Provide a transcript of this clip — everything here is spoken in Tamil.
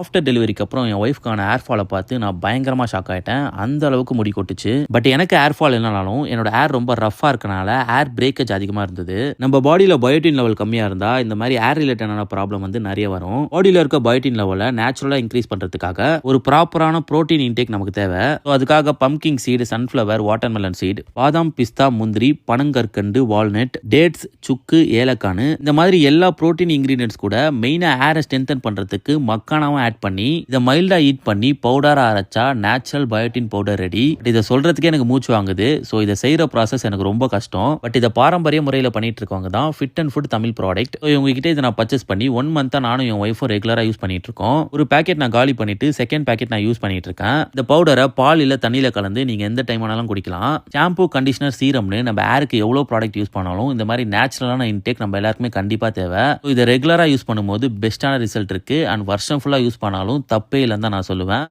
ஆஃப்டர் டெலிவரிக்கு அப்புறம் என் ஒய்ஃப்க்கான ஏர் ஃபாலை பார்த்து நான் பயங்கரமாக ஷாக் ஆகிட்டேன் அந்த அளவுக்கு முடி கொட்டுச்சு. பட் எனக்கு ஏர்ஃபால் ஃபால் என்னோட ஏர் ரொம்ப ரஃபாக இருக்கனால ஏர் பிரேக்கேஜ் அதிகமாக இருந்தது. நம்ம பாடியில் பயோட்டின் லெவல் கம்மியாக இருந்தால் இந்த மாதிரி ஏர் ரிலேட்டடான ப்ராப்ளம் வந்து நிறைய வரும். பாடியில் இருக்க பயோட்டின் லெவலை நேச்சுரலாக இன்க்ரீஸ் பண்ணுறதுக்காக ஒரு ப்ராப்பரான ப்ரோட்டீன் இன்டேக் நமக்கு தேவை. ஸோ அதுக்காக pumpkin seed sunflower watermelon seed பாதாம் பிஸ்தா முந்திரி பனங்கற்கண்டு வால்நட் டேட்ஸ் சுக்கு ஏலக்கானு இந்த மாதிரி எல்லா ப்ரோட்டீன் இன்கிரீடியன்ஸ் கூட மெயினாக ஏரை ஸ்ட்ரென்தன் பண்ணுறதுக்கு மக்கானாவும் ஆட் பண்ணி இதை மைல்டாக ஹீட் பண்ணி பவுடராக அரைச்சா நேச்சுரல் பயோட்டின் பவுடர் ரெடி இதை சொல்கிறதுக்கே எனக்கு மூச்சு வாங்குது. ஸோ இதை செய்கிற ப்ராசஸ் எனக்கு ரொம்ப கஷ்டம். பட் இதை பாரம்பரிய முறையில் பண்ணிட்டு இருக்கவங்க தான் fit and food Tamil product so இவங்ககிட்ட இதை நான் பர்ச்சேஸ் பண்ணி ஒன் மந்த்தாக நானும் என் ஒய்ஃபும் ரெகுலராக யூஸ் பண்ணிட்டு இருக்கோம். ஒரு பேக்கெட் நான் காலி பண்ணிட்டு செகண்ட் பேக்கெட் நான் யூஸ் பண்ணிட்டு இருக்கேன். இந்த பவுடரை பால் இல்லை தண்ணியில் கலந்து நீங்கள் எந்த டைம் ஆனாலும் குடிக்கலாம். ஷாம்பு கண்டிஷனர் சீரம்னு நம்ம ஏருக்கு எவ்வளோ ப்ராடக்ட் யூஸ் பண்ணாலும் இந்த மாதிரி நேச்சுரலான இன்டேக் நம்ம எல்லாருக்குமே கண்டிப்பாக தேவை. இதை ரெகுலராக யூஸ் பண்ணும்போது பெஸ்ட்டான ரிசல்ட் இருக்கு. அண்ட் வருஷம் ஃபுல்லாக யூஸ் பண்ணாலும் தப்பே இல்லைன்னு தான் நான் சொல்லுவேன்.